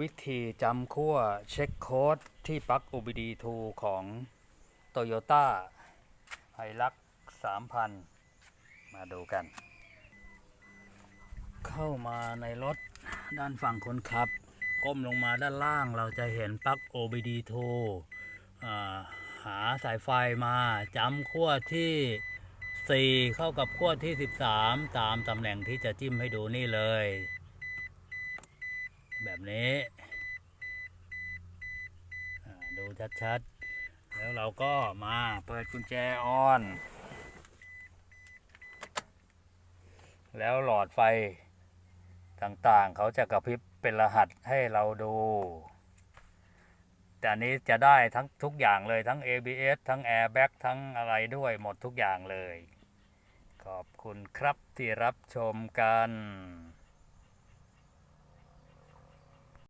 วิธีจำขั้วเช็คโค้ดที่ปลั๊ก OBD2 ของ Toyota h i l u x 3,000 มาดูกัน เข้ามาในรถด้านฝั่งคนขับ ก้มลงมาด้านล่างเราจะเห็นปลั๊ก OBD2 หาสายไฟมาจำขั้วที่ 4 เข้ากับขั้วที่ 13 ตามตำแหน่งที่จะจิ้มให้ดูนี่เลย นี้ดูชัดๆ แล้วเราก็มาเปิดกุญแจออน แล้วหลอดไฟต่างๆ เขาจะกระพริบเป็นรหัสให้เราดู แต่อันนี้จะได้ทั้งทุกอย่างเลยทั้ง ABS ทั้ง Airbag ทั้งอะไรด้วยหมดทุกอย่างเลย ขอบคุณครับที่รับชมกัน